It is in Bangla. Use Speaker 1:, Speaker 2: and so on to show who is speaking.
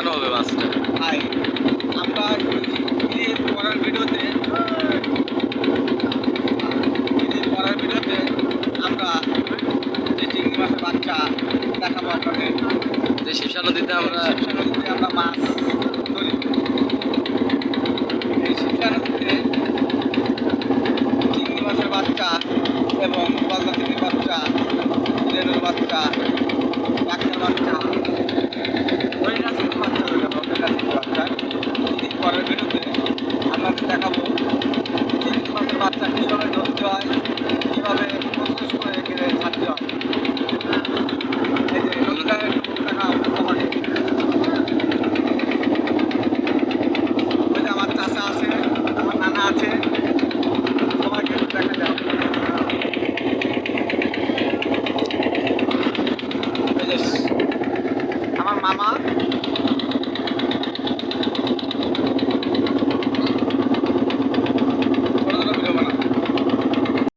Speaker 1: দেখানো হবে বাসটা
Speaker 2: হাই আমরা পরের ভিডিওতে পরের ভিডিওতে আমরা যে চিংড়ি মাছের বাচ্চা দেখাবো আপনাকে।
Speaker 1: যে শিবসা নদীতে আমরা
Speaker 2: শিবসা নদীতে আমরা মাছ ধরি। এই শিবসা নদীতে চিংড়ি মাছের বাচ্চা এবং গলদা বাচ্চা se acabó.